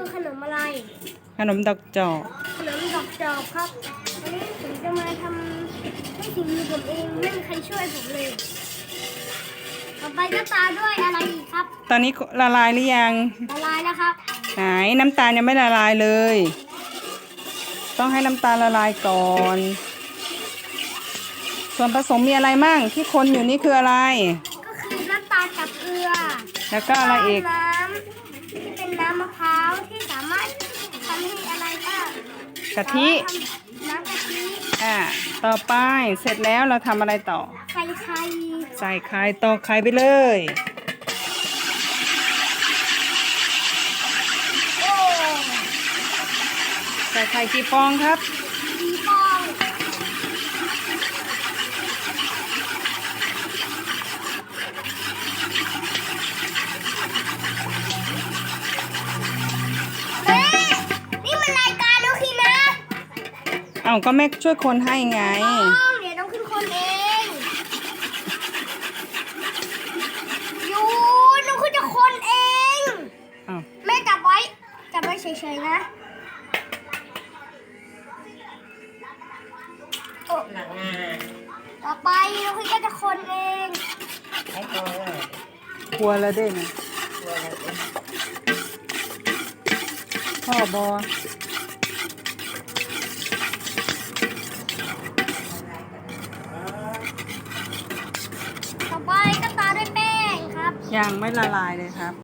คือขนมอะไร ขนมดอกจอก ขนมดอกจอกครับวันนี้ผมจะมาทำให้ถึงมือผมเองไม่มีใครช่วยผมเลยต่อไปก็ตามด้วยอะไรอีกครับ ตอนนี้ละลายหรือยัง ละลายแล้วครับ ไหนน้ำตาลยังไม่ละลายเลย ต้องให้น้ำตาลละลายก่อน ส่วนผสมมีอะไรมั่งที่คนอยู่นี่คืออะไร ก็คือน้ำตาลกับเกลือ แล้วก็อะไรอีกน้ำที่เป็ นน้ำมะพร้าวที่สามารถทำให้อะไรก็กะทิ น้ำกะทิอ่า ต่อไปเสร็จแล้วเราทำอะไรต่อ ใส่ไข่ใส่ไข่ตอกไข่ไปเลย โอ้ ใส่ไข่กี่ฟองครับ เอ้าก็แม่ช่วยคนให้ไง ต้องเดี๋ยวต้องขึ้นคนเองยูน้องขึ้นจะคนเองเอ้าแม่จับไว้ จับไว้เฉยๆนะโอ้หลังหน้าต่อไปน้องขึ้นก็จะคนเอง ให้พอเลยครัวแล้วเด้นะตัวเราเองพ่อบอ ต่อไปก็ตาด้วยแป้งครับ ยังไม่ละลายเลยครับ